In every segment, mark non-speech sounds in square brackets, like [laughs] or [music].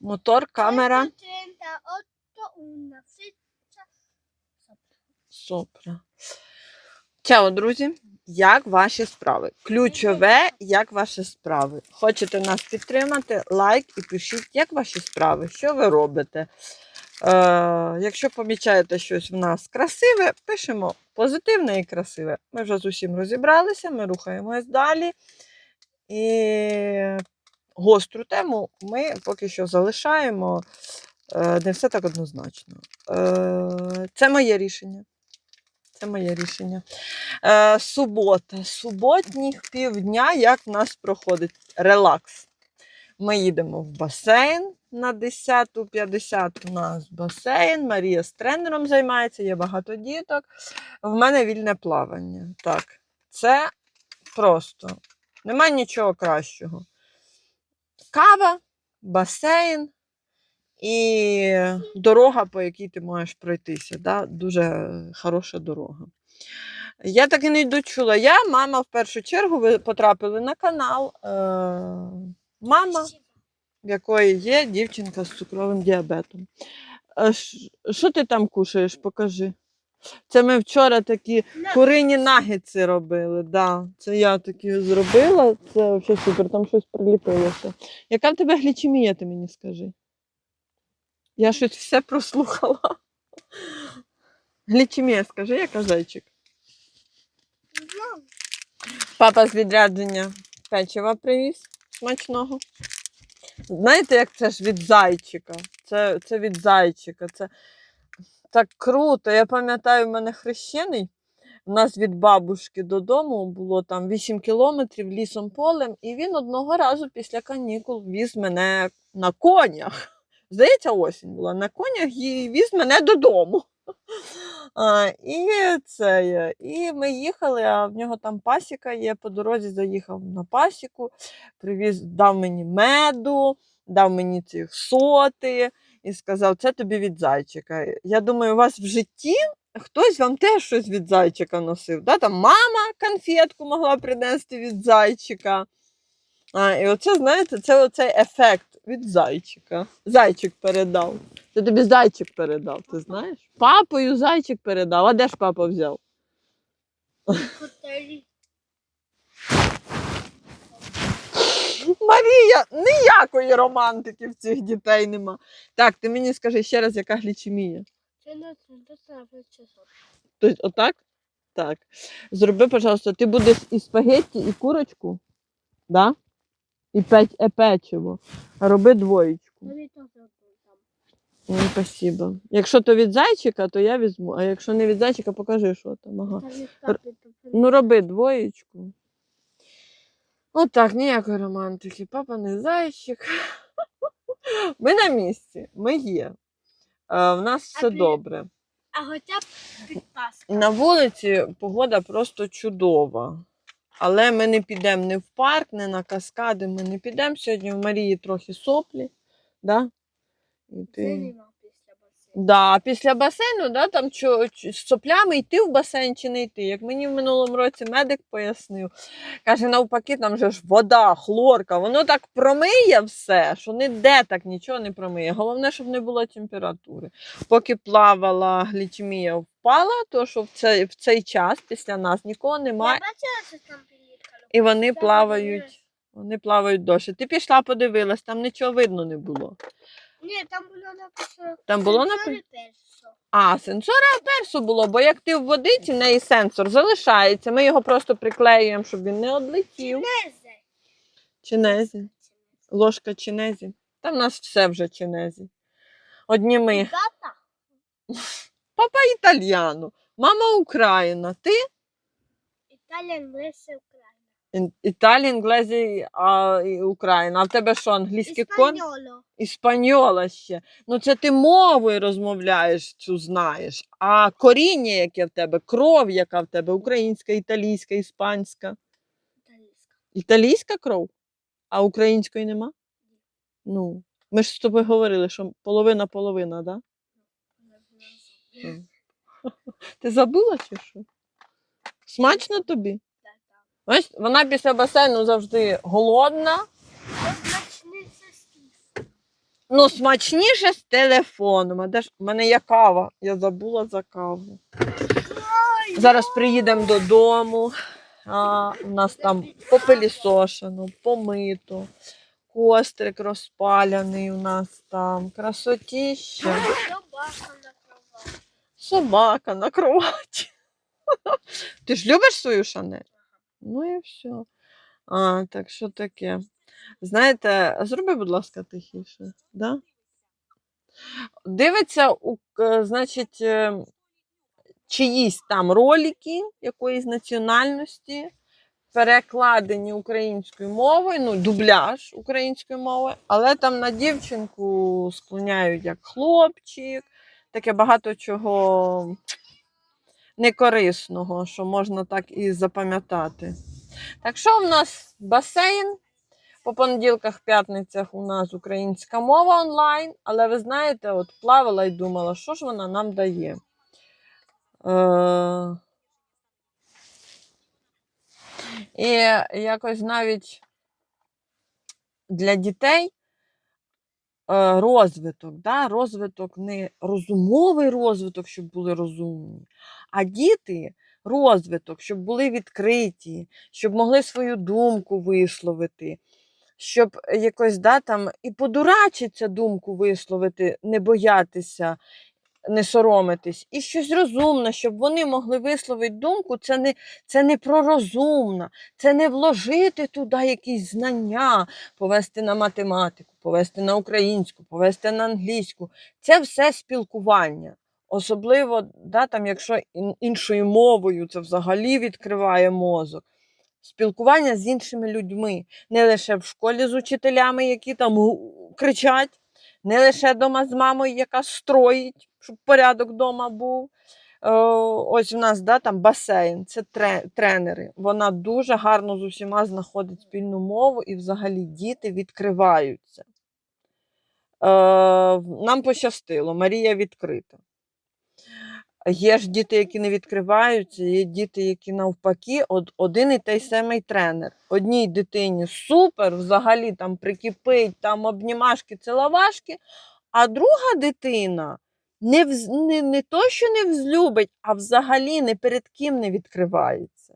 Мотор, камера. 138, una freccia. Чао, друзі! Як ваші справи? Ключове, як ваші справи. Хочете нас підтримати? Лайк і пишіть, як ваші справи, що ви робите. Е, якщо помічаєте щось в нас красиве, пишемо позитивне і красиве. Ми вже з усім розібралися, ми рухаємось далі. І гостру тему ми поки що залишаємо. Е, не все так однозначно. Е, це моє рішення. Це моє рішення. Е, субота. Суботніх півдня, як в нас проходить релакс. Ми їдемо в басейн на 10.50 у нас басейн. Марія з тренером займається, є багато діток. В мене вільне плавання. Так, це просто. Нема нічого кращого. Кава, басейн і дорога, по якій ти можеш пройтися. Да? Дуже хороша дорога. Я так і не дочула. Я, мама, в першу чергу, ви потрапили на канал. Е- мама, в якої є дівчинка з цукровим діабетом. Е, Що ти там кушаєш? Покажи. Це ми вчора такі курині нагетси робили. Да. Це я такі зробила. Це взагалі супер, там щось приліпилося. Яка в тебе глічемія, ти мені скажи? Я щось все прослухала. Глічемія, скажи, яка зайчик? Папа з відрядження печива привіз смачного. Знаєте, як це ж від зайчика? Це, це від зайчика. Це так круто. Я пам'ятаю, в мене хрещений. У нас від бабушки додому було там 8 кілометрів лісом полем, і він одного разу після канікул віз мене на конях. Здається, осінь була на конях і віз мене додому. А, і це. І ми їхали, а в нього там пасіка є. По дорозі заїхав на пасіку, привіз, дав мені меду, дав мені ці соти і сказав, це тобі від зайчика. Я думаю, у вас в житті хтось вам теж щось від зайчика носив. Да? Там мама конфетку могла принести від зайчика. А, і оце, знаєте, це оцей ефект від зайчика. Зайчик передав. Це тобі зайчик передав, ти знаєш? Папою зайчик передав. А де ж папа взяв? Готелі. [laughs] Марія, ніякої романтики в цих дітей нема. Так, ти мені скажи ще раз, яка глічемія? Це не. Тобто, отак? Так. Зроби, пожалуйста, ти будеш і спагетті, і курочку, да? і печ, е, печиво. Роби двоєчку. Ну, спасибо. Якщо то від зайчика, то я візьму. А якщо не від зайчика, покажи, що там. Ага. Ну, роби двоєчку. Отак, ніякої романтики. Папа не зайчик. [laughs] Ми на місці, ми є. Е, в нас все добре. А хоча б підпаска. На вулиці погода просто чудова. Але ми не підемо ні в парк, ні на каскади. Ми не підемо. Сьогодні в Марії трохи соплі. Да? І ти... Да, після басейну, да, там чо, з соплями йти в басейн чи не йти. Як мені в минулому році медик пояснив, каже, навпаки, там же ж вода, хлорка, воно так промиє все, що ніде так нічого не промиє. Головне, щоб не було температури. Поки плавала глічемія впала, то що в цей, в цей час після нас нікого Я немає, бачила, що там і вони плавають. Вони плавають досі. Ти пішла, подивилась, там нічого видно не було. Ні, там було написано. Там було «Сенсори написано? А, сенсора персу було, бо як ти в водиці, в неї сенсор залишається. Ми його просто приклеюємо, щоб він не одлетів. Незе. Чинезі. Ложка чинезі. Та в нас все вже чинезі. Одні ми. Гата. [laughs] Папа італьяно, мама Україна, ти Україна. Ін- Італія, інглезі, а і Україна. А в тебе що, англійський кон? Іспаньоло. Іспаньола ще. Ну це ти мовою розмовляєш, цю знаєш. А коріння, яке в тебе, кров, яка в тебе, українська, італійська, іспанська. Італійська. Італійська кров, а української нема? Ну, ми ж з тобою говорили, що половина-половина, да? [laughs] Ти забула чи що? Смачно тобі? Бачиш, вона після басейну завжди голодна. Ну, смачніше з телефоном. А де ж у мене є кава. Я забула за каву. Зараз приїдемо додому. А, у нас там попелісошено, помито, кострик розпаляний у нас там, красотіще, Собака на кровати. собака на кроваті. [laughs] Ти ж любиш свою шанель? Ну і все. А, так що таке? Знаєте, зроби, будь ласка, тихіше. Да? Дивиться, значить, е, чиїсь там ролики якоїсь національності, перекладені українською мовою, ну, дубляж українською мовою, але там на дівчинку склоняють як хлопчик, таке багато чого некорисного, що можна так і запам'ятати. Так що в нас басейн? По понеділках, п'ятницях у нас українська мова онлайн, але ви знаєте, от плавала і думала, що ж вона нам дає. Е... І якось навіть для дітей розвиток, да? розвиток не розумовий розвиток, щоб були розумні, а діти розвиток, щоб були відкриті, щоб могли свою думку висловити, щоб якось да, там, і подурачиться думку висловити, не боятися, не соромитись, і щось розумне, щоб вони могли висловити думку, це не, це не про розумна, це не вложити туди якісь знання, повести на математику, повести на українську, повести на англійську. Це все спілкування. Особливо, да, там, якщо іншою мовою це взагалі відкриває мозок. Спілкування з іншими людьми, не лише в школі з учителями, які там кричать, не лише вдома з мамою, яка строїть, щоб порядок вдома був. Е, Ось у нас да, там басейн, це тренери. Вона дуже гарно з усіма знаходить спільну мову і взагалі діти відкриваються. Е, Нам пощастило, Марія відкрита. Є ж діти, які не відкриваються, є діти, які навпаки, од, один і той самий тренер. Одній дитині супер, взагалі там прикипить, там обнімашки, ціловашки, а друга дитина не, вз, не, не то, що не взлюбить, а взагалі не перед ким не відкривається.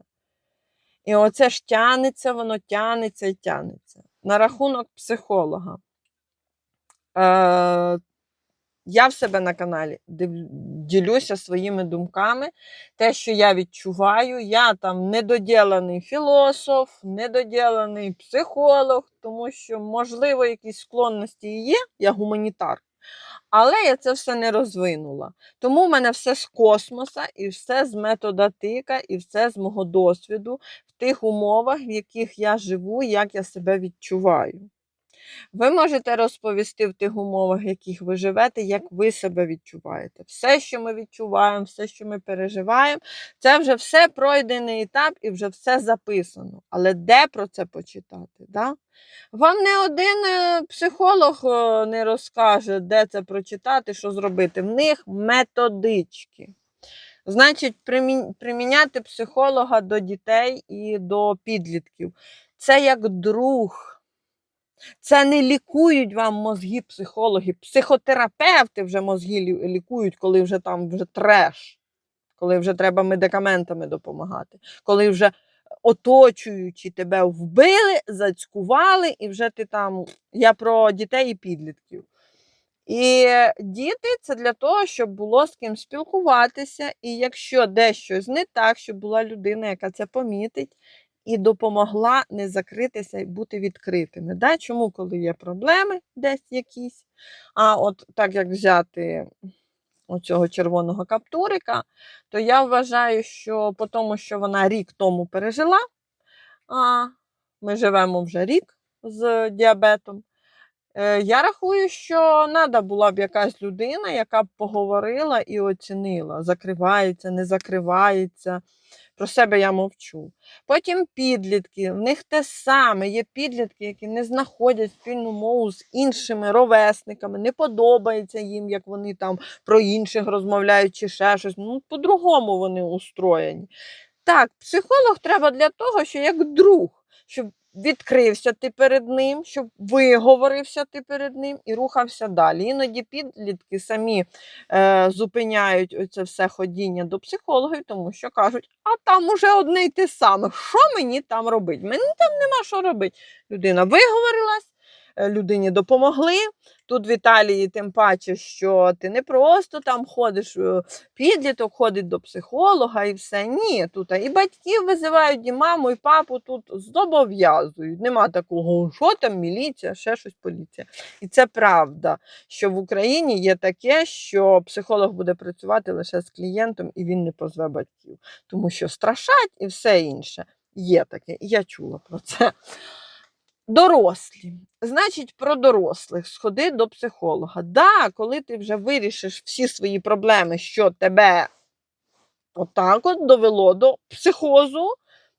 І оце ж тянеться, воно тянеться і тянеться. На рахунок психолога. Е, я в себе на каналі ділюся своїми думками, те, що я відчуваю. Я там недоділений філософ, недоділений психолог, тому що, можливо, якісь склонності є, я гуманітар. Але я це все не розвинула. Тому в мене все з космоса, і все з метода тика, і все з мого досвіду в тих умовах, в яких я живу, як я себе відчуваю. Ви можете розповісти в тих умовах, в яких ви живете, як ви себе відчуваєте. Все, що ми відчуваємо, все, що ми переживаємо, це вже все пройдений етап і вже все записано. Але де про це почитати? Да? Вам не один е, психолог е, не розкаже, де це прочитати, що зробити. В них методички. Значить, приміняти психолога до дітей і до підлітків. Це як друг. Це не лікують вам мозги психологи. Психотерапевти вже мозги лікують, коли вже там вже треш, коли вже треба медикаментами допомагати, коли вже оточуючи тебе вбили, зацькували, і вже ти там. Я про дітей і підлітків. І діти це для того, щоб було з ким спілкуватися, і якщо десь щось не так, щоб була людина, яка це помітить, і допомогла не закритися і бути відкритими. Да? Чому, коли є проблеми десь якісь, а от так як взяти оцього червоного каптурика, то я вважаю, що по тому, що вона рік тому пережила, а ми живемо вже рік з діабетом. Е, Я рахую, що треба була б якась людина, яка б поговорила і оцінила, закривається, не закривається. Про себе я мовчу. Потім підлітки, в них те саме. Є підлітки, які не знаходять спільну мову з іншими ровесниками, не подобається їм, як вони там про інших розмовляють чи ще щось. Ну, по-другому вони устроєні. Так, психолог треба для того, що як друг, щоб відкрився ти перед ним, щоб виговорився ти перед ним і рухався далі. Іноді підлітки самі е, зупиняють оце все ходіння до психологів, тому що кажуть, а там уже одне й те саме. Що мені там робити? Мені там нема що робити. Людина виговорилась, людині допомогли. Тут в Італії тим паче, що ти не просто там ходиш, е, підліток ходить до психолога і все. Ні, тут і батьків визивають, і маму, і папу тут зобов'язують. Нема такого, що там міліція, ще щось поліція. І це правда, що в Україні є таке, що психолог буде працювати лише з клієнтом і він не позве батьків, тому що страшать і все інше. Є таке, я чула про це. Дорослі. Значить, про дорослих сходи до психолога. Да, коли ти вже вирішиш всі свої проблеми, що тебе отак от довело до психозу,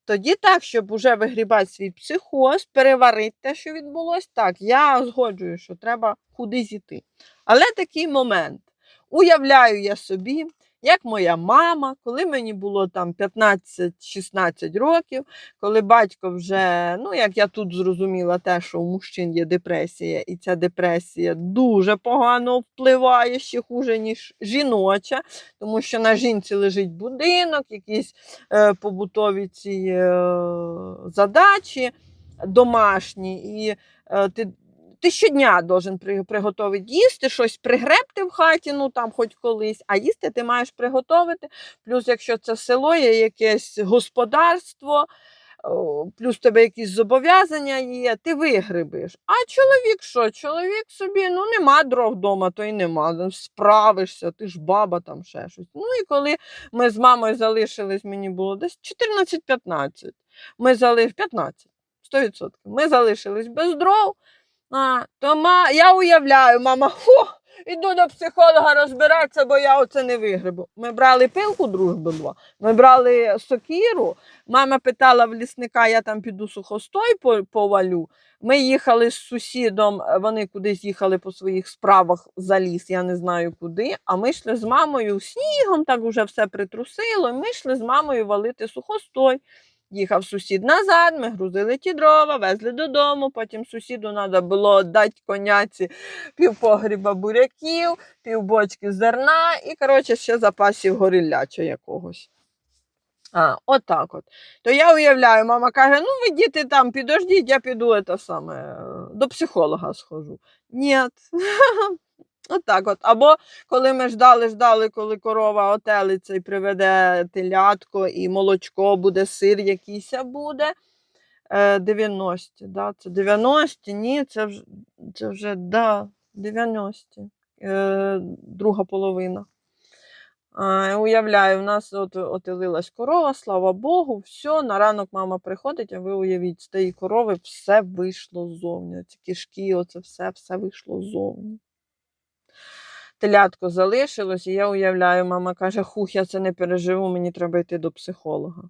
тоді так, щоб уже вигрібати свій психоз, переварити те, що відбулося, так, я згоджую, що треба кудись іти. Але такий момент. Уявляю я собі, як моя мама, коли мені було там 15-16 років, коли батько вже, ну як я тут зрозуміла, те, що у мужчин є депресія, і ця депресія дуже погано впливає ще хуже, ніж жіноча, тому що на жінці лежить будинок, якісь е, побутові ці е, задачі домашні, і е, ти. Ти щодня должен при- приготувати їсти, щось пригребти в хаті, ну там хоч колись, а їсти ти маєш приготувати. Плюс, якщо це село, є якесь господарство, плюс тебе якісь зобов'язання є, ти вигребиш. А чоловік що? Чоловік собі ну нема дров вдома, то й нема. ну, Справишся, ти ж баба там ще щось. Ну і коли ми з мамою залишились, мені було десь 14-15. Ми залиш 15, 100%. Ми залишились без дров. А, то ма, я уявляю, мама, фу, іду до психолога розбиратися, бо я оце не вигребу. Ми брали пилку дружби два, ми брали сокіру. Мама питала в лісника, я там піду сухостой повалю. Ми їхали з сусідом, е, вони кудись їхали по своїх справах за ліс, я не знаю куди. А ми йшли з мамою снігом, так уже все притрусило. і Ми йшли з мамою валити сухостой. Їхав сусід назад, ми грузили ті дрова, везли додому. Потім сусіду треба було дати коняці півпогріба буряків, півбочки зерна і, коротше, ще запасів горілляча якогось. А, отак от. То я уявляю, мама каже: ну ви діти там, підождіть, я піду це саме, е, до психолога схожу. Ні. [laughs] Отак от. Або коли ми ждали, ждали, коли корова отелиться і приведе телятко, і молочко буде, сир якийсь буде. Е, 90, да, це 90, ні, це вже, це вже да, 90, е, друга половина. А, уявляю, в нас от, отелилась корова, слава Богу, все, на ранок мама приходить, а ви уявіть, з тієї корови все вийшло ззовні. Ці кишки, оце все, все вийшло ззовні. Телятко залишилось, і я уявляю, мама каже, хух, я це не переживу, мені треба йти до психолога.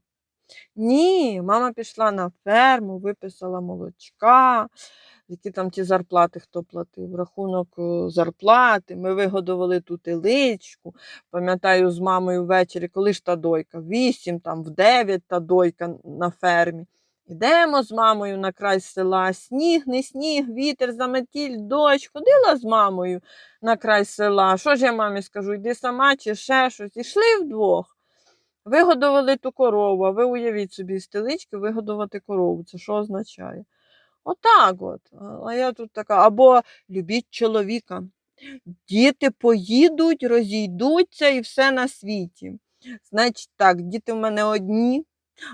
Ні, мама пішла на ферму, виписала молочка, які там ті зарплати хто платив, рахунок е, зарплати. Ми вигодували ту теличку. Пам'ятаю, з мамою ввечері, коли ж та дойка? Вісім, там в дев'ять та дойка на фермі. Ідемо з мамою на край села, сніг, не сніг, вітер, заметіль, дощ. Ходила з мамою на край села. Що ж я мамі скажу? Йди сама чи ще щось. Ішли вдвох. Вигодували ту корову, а ви уявіть собі з телички вигодувати корову. Це що означає? Отак от. А я тут така. Або любіть чоловіка. Діти поїдуть, розійдуться і все на світі. Значить так, діти в мене одні,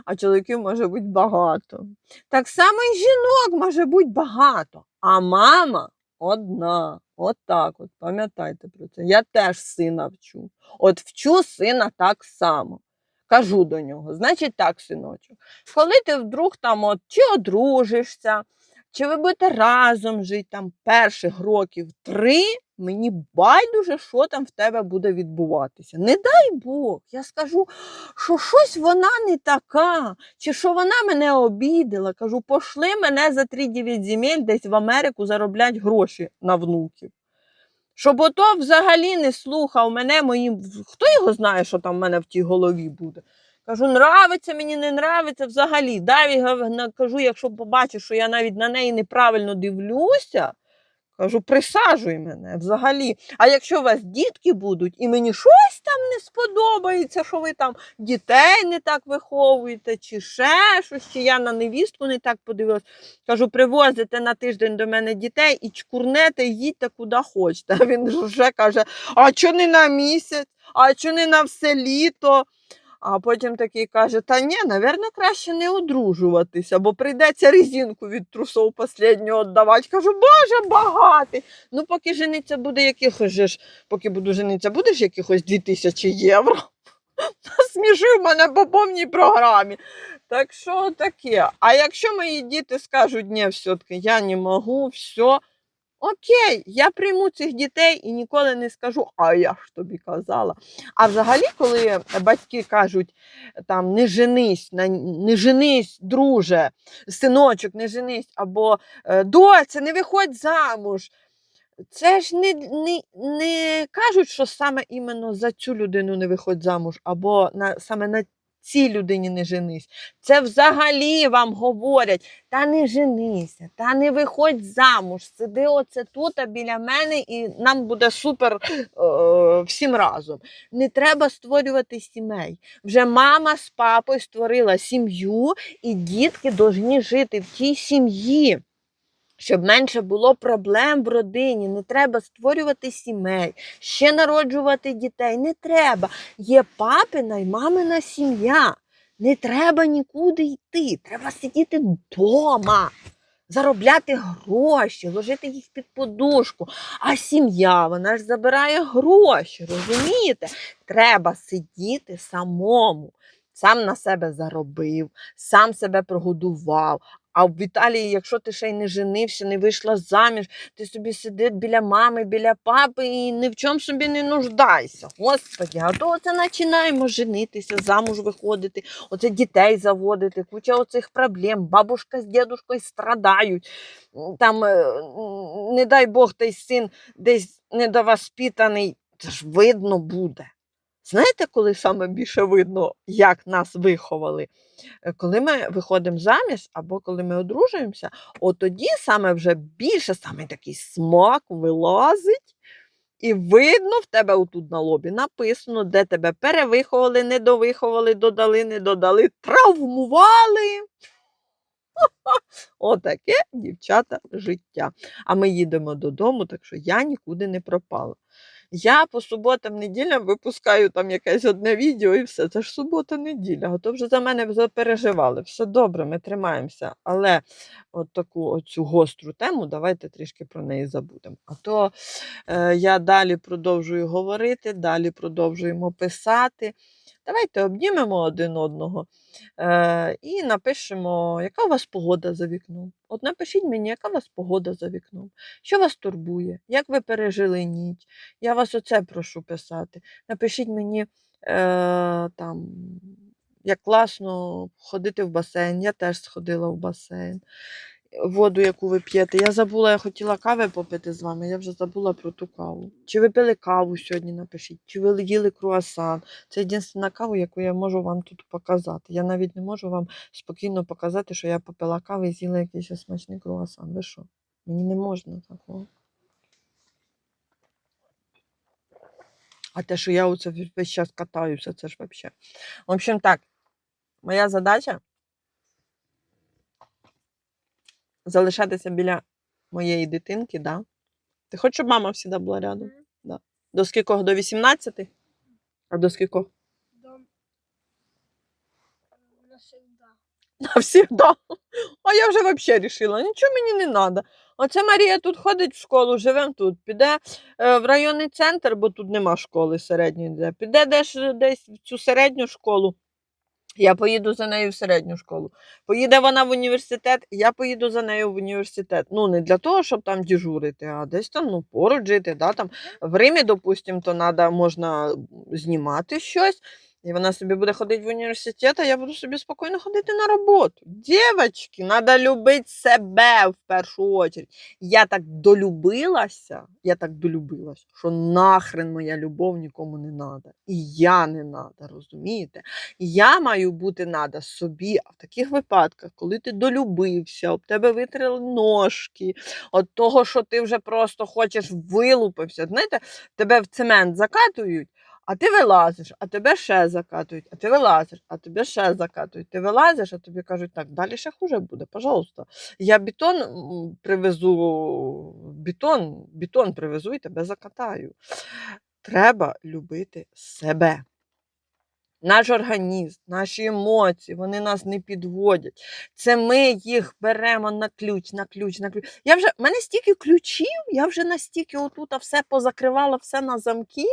а чоловіків може бути багато. Так само і жінок може бути багато, а мама одна. От так от, пам'ятайте про це. Я теж сина вчу. От вчу сина так само. Кажу до нього, значить так, синочок, коли ти вдруг там от, чи одружишся, чи ви будете разом жити там перших років три, мені байдуже, що там в тебе буде відбуватися. Не дай Бог, я скажу, що щось вона не така, чи що вона мене обідала. Кажу, пошли мене за 3-9 земель десь в Америку зароблять гроші на внуків. Щоб ото взагалі не слухав мене моїм. Хто його знає, що там в мене в тій голові буде? Кажу, нравиться мені, не нравиться взагалі. Даві кажу, якщо побачиш, що я навіть на неї неправильно дивлюся, кажу, присаджуй мене взагалі. А якщо у вас дітки будуть, і мені щось там не сподобається, що ви там дітей не так виховуєте, чи ще щось, чи я на невістку не так подивилась. Кажу, привозите на тиждень до мене дітей і чкурнете, їдьте куди хочете. Він вже каже: а чого не на місяць, а чого не на все літо? А потім такий каже: Та ні, напевно, краще не одружуватися, бо прийдеться резинку від трусов останнього віддавати. Кажу, боже, багатий. Ну, поки жениться буде якихось же ж, поки буду жениться, будеш якихось 2000 євро. [laughs] Смішив мене по повній програмі. Так що таке? А якщо мої діти скажуть, ні, все-таки я не можу, все. Окей, я прийму цих дітей і ніколи не скажу, а я ж тобі казала. А взагалі, коли батьки кажуть, там не женись, не женись, друже, синочок, не женись, або е, доця, не виходь замуж. Це ж не, не, не кажуть, що саме іменно за цю людину не виходь замуж, або на, саме на цій людині не женись. Це взагалі вам говорять, та не женися, та не виходь замуж, сиди оце тут а біля мене, і нам буде супер е, всім разом. Не треба створювати сімей. Вже мама з папою створила сім'ю, і дітки повинні жити в тій сім'ї. Щоб менше було проблем в родині, не треба створювати сімей, ще народжувати дітей. Не треба. Є папина і мамина сім'я. Не треба нікуди йти. Треба сидіти вдома, заробляти гроші, ложити їх під подушку. А сім'я, вона ж забирає гроші, розумієте? Треба сидіти самому. Сам на себе заробив, сам себе прогодував. А в Італії, якщо ти ще й не женився, не вийшла заміж, ти собі сидиш біля мами, біля папи і ні в чому собі не нуждайся. Господи, а то оце починаємо женитися, замуж виходити, оце дітей заводити, куча оцих проблем. Бабушка з дідушкою страдають. Там, е, не дай Бог, той син десь недовоспітаний, це ж видно буде. Знаєте, коли саме більше видно, як нас виховали? Е, Коли ми виходимо заміж або коли ми одружуємося, от тоді саме вже більше саме такий смак вилазить, і видно в тебе отут на лобі написано, де тебе перевиховали, недовиховали, додали, не додали, травмували. [laughs] Отаке, дівчата, життя. А ми їдемо додому, так що я нікуди не пропала. Я по суботам, неділям випускаю там якесь одне відео і все. Це ж субота, неділя. А то вже за мене запереживали. Все добре, ми тримаємося. Але от таку оцю гостру тему давайте трішки про неї забудемо. А то е, я далі продовжую говорити, далі продовжуємо писати. Давайте обнімемо один одного е, і напишемо, яка у вас погода за вікном. От напишіть мені, яка у вас погода за вікном, що вас турбує, як ви пережили ніч. Я вас оце прошу писати. Напишіть мені е, там, як класно ходити в басейн. Я теж сходила в басейн. Воду, яку ви п'єте. Я забула, я хотіла кави попити з вами, я вже забула про ту каву. Чи ви пили каву сьогодні, напишіть, чи ви їли круасан. Це єдина кава, яку я можу вам тут показати. Я навіть не можу вам спокійно показати, що я попила каву і з'їла якийсь смачний круасан. Ви що? Мені не можна такого. А те, що я оце весь- час катаюся, це ж взагалі. В общем, так, моя задача залишатися біля моєї дитинки, да? Ти хочеш, щоб мама завжди була рядом? Мгм. До скількох? До 18? А до скількох? Дом. Навсегда. [laughs] Навсегда. А я вже взагалі рішила, нічого мені не треба. Оце Марія тут ходить в школу, живемо тут. Піде е, в районний центр, бо тут нема школи середньої. Піде десь, десь в цю середню школу. Я поїду за нею в середню школу. Поїде вона в університет, я поїду за нею в університет. Ну, не для того, щоб там діжурити, а десь там ну, поруч жити. Да? Там, в Римі, допустимо, то надо, можна знімати щось. І вона собі буде ходити в університет, а я буду собі спокійно ходити на роботу. Дівчатки, треба любити себе в першу чергу. Я так долюбилася, я так долюбилася, що нахрен моя любов нікому не треба. І я не треба, розумієте? Я маю бути нада собі. А в таких випадках, коли ти долюбився, об тебе витрили ножки, от того, що ти вже просто хочеш вилупився. Знаєте, тебе в цемент закатують. А ти вилазиш, а тебе ще закатують, а ти вилазиш, а тебе ще закатують. Ти вилазиш, а тобі кажуть, так, далі ще хуже буде, пожалуйста. Я бетон привезу, бетон, бетон привезу і тебе закатаю. Треба любити себе. Наш організм, наші емоції, вони нас не підводять. Це ми їх беремо на ключ, на ключ, на ключ. Я вже, в мене стільки ключів, я вже настільки отут все позакривала, все на замки,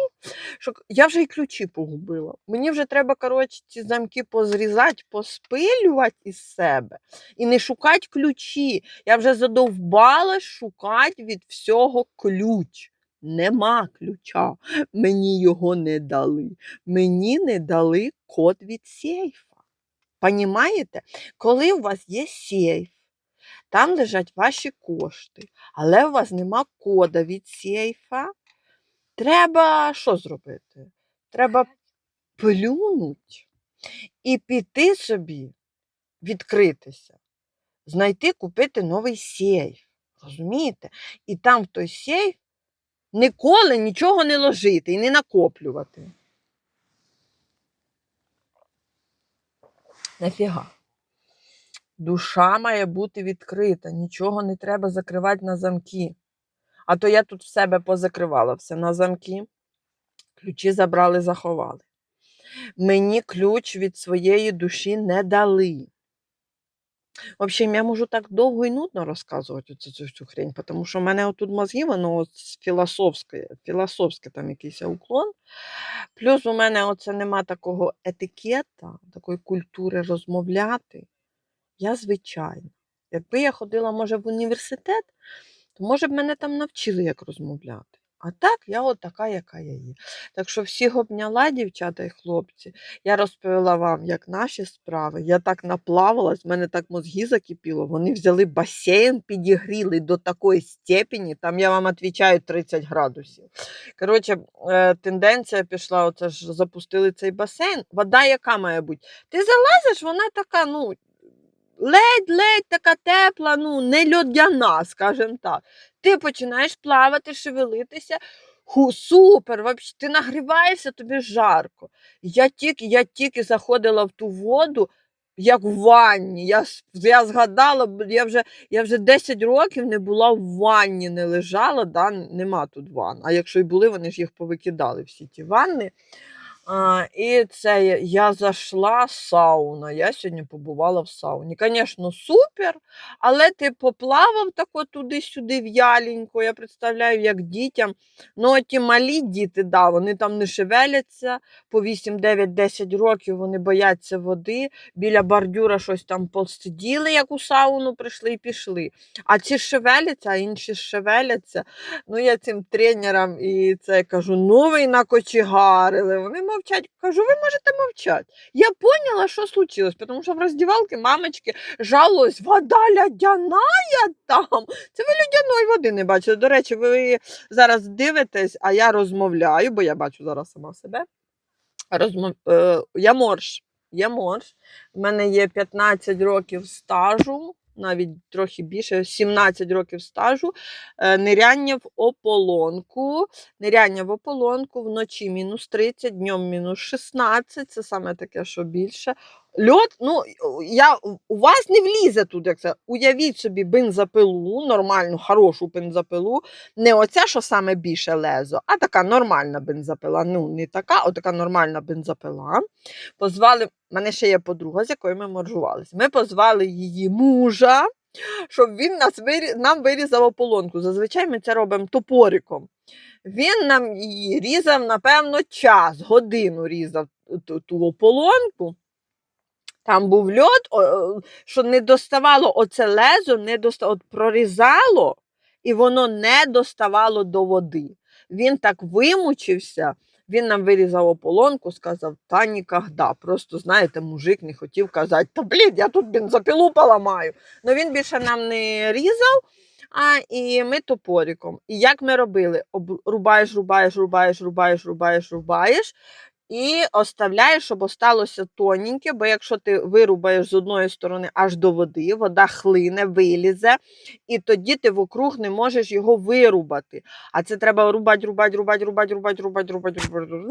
що я вже і ключі погубила. Мені вже треба, коротше, ці замки позрізати, поспилювати із себе і не шукати ключі. Я вже задовбалась шукати від всього ключ. Нема ключа, мені його не дали. Мені не дали код від сейфа. Понімаєте? Коли у вас є сейф, там лежать ваші кошти, але у вас нема кода від сейфа, треба що зробити? Треба плюнуть і піти собі, відкритися, знайти, купити новий сейф. Розумієте? І там в той сейф ніколи нічого не ложити і не накоплювати. Нафіга. Душа має бути відкрита, нічого не треба закривати на замки. А то я тут в себе позакривала все на замки, ключі забрали, заховали. Мені ключ від своєї душі не дали. В общем, я можу так довго і нудно розказувати цю, цю, цю хрень, тому що в мене отут мозги, воно от філософське, філософське там якийсь уклон. Плюс у мене оце нема такого етикета, такої культури розмовляти. Я звичайна. Якби я ходила, може, в університет, то може б мене там навчили, як розмовляти. А так, я от така, яка я є. Так що всіх обняла, дівчата і хлопці. Я розповіла вам, як наші справи. Я так наплавалась, в мене так мозги закипіло. Вони взяли басейн, підігріли до такої степені, там я вам відповідаю 30 градусів. Коротше, е, тенденція пішла, оце ж запустили цей басейн. Вода яка має бути? Ти залазиш, вона така, ну, ледь-ледь така тепла, ну, не льодяна, скажімо так. Ти починаєш плавати, шевелитися. Ху, супер, вообще, ти нагріваєшся, тобі жарко. Я тільки, я тільки заходила в ту воду, як в ванні. Я, я згадала, я вже, я вже 10 років не була в ванні, не лежала, да, нема тут ванн. А якщо й були, вони ж їх повикидали, всі ті ванни. І це я- зайшла сауна. Я сьогодні побувала в сауні. Звісно, супер, але ти поплавав тако туди-сюди в'яленько. Я представляю, як дітям. Ну, ті малі діти, да, вони там не шевеляться по 8, 9, 10 років, вони бояться води. Біля бордюра щось там посиділи, як у сауну прийшли і пішли. А ці шевеляться, а інші шевеляться. Ну, я цим тренерам і це кажу, ну ви накочегарили. Вони мовчать. Кажу, ви можете мовчати. Я поняла, що случилось, тому що в роздівалці мамочки жалувались, вода лядяна там. Це ви лядяної води не бачили. До речі, ви зараз дивитесь, а я розмовляю, бо я бачу зараз сама себе. Розмов... Е, я морж. Я морж. У мене є 15 років стажу, навіть трохи більше, 17 років стажу. Е, ниряння в ополонку. Ниряння в ополонку вночі мінус 30, днем мінус 16. Це саме таке, що більше. Льот, ну я, у вас не влізе тут, як це. Уявіть собі бензопилу, нормальну, хорошу бензопилу. Не оця, що саме більше лезо, а така нормальна бензопила. Ну, не така, а така нормальна бензопила. Позвали, мене ще є подруга, з якою ми моржувалися. Ми позвали її мужа, щоб він нас вирі... нам вирізав ополонку. Зазвичай ми це робимо топориком. Він нам її різав, напевно, час, годину різав ту, ту ополонку. Там був льод, що не доставало оце лезо, не доста... от прорізало, і воно не доставало до води. Він так вимучився, Він нам вирізав ополонку, сказав, та нікогда. Просто, знаєте, мужик не хотів казати, та блін, я тут бензопілу поламаю. Ну він більше нам не різав, а і ми топориком. І як ми робили? Рубаєш, рубаєш, рубаєш, рубаєш, рубаєш, рубаєш. І оставляєш, щоб осталося тоненьке, бо якщо ти вирубаєш з одної сторони аж до води, вода хлине, вилізе, і тоді ти вокруг не можеш його вирубати. А це треба рубати, рубати, рубати, рубати, рубати, рубати, рубати, рубати.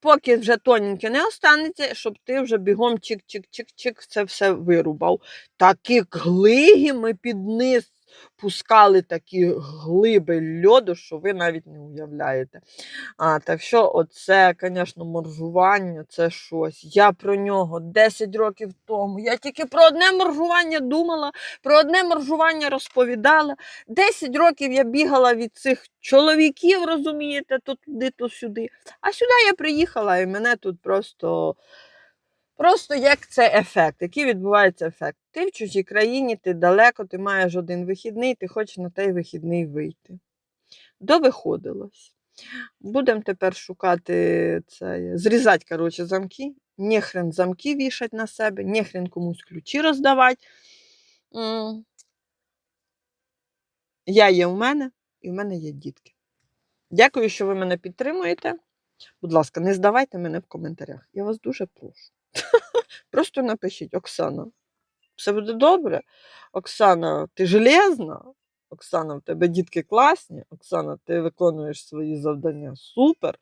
Поки вже тоненьке не останеться, щоб ти вже бігом чик-чик-чик-чик це все вирубав. Такі глиги ми під низ пускали такі глиби льоду, що ви навіть не уявляєте. А, так що оце, звісно, моржування, це щось. Я про нього 10 років тому. Я тільки про одне моржування думала, про одне моржування розповідала. 10 років я бігала від цих чоловіків, розумієте, то туди, то сюди. А сюди я приїхала, і мене тут просто. Просто як це ефект, який відбувається ефект. Ти в чужій країні, ти далеко, ти маєш один вихідний, ти хочеш на той вихідний вийти. Довиходилось. Будемо тепер шукати це, зрізати, коротше, замки. Нехрен замки вішать на себе, нехрен комусь ключі роздавати. Я є в мене, і в мене є дітки. Дякую, що ви мене підтримуєте. Будь ласка, не здавайте мене в коментарях. Я вас дуже прошу. [laughs] Просто напишіть, Оксана, все буде добре. Оксана, ти железна. Оксана, в тебе дітки класні. Оксана, ти виконуєш свої завдання супер.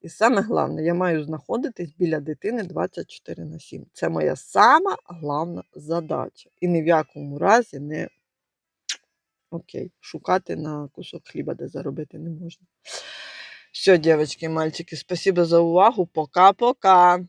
І саме головне, я маю знаходитись біля дитини 24 на 7. Це моя сама головна задача. І ні в якому разі не окей, шукати на кусок хліба, де заробити не можна. Все, дівчатки, мальчики, спасибо за увагу. Пока-пока.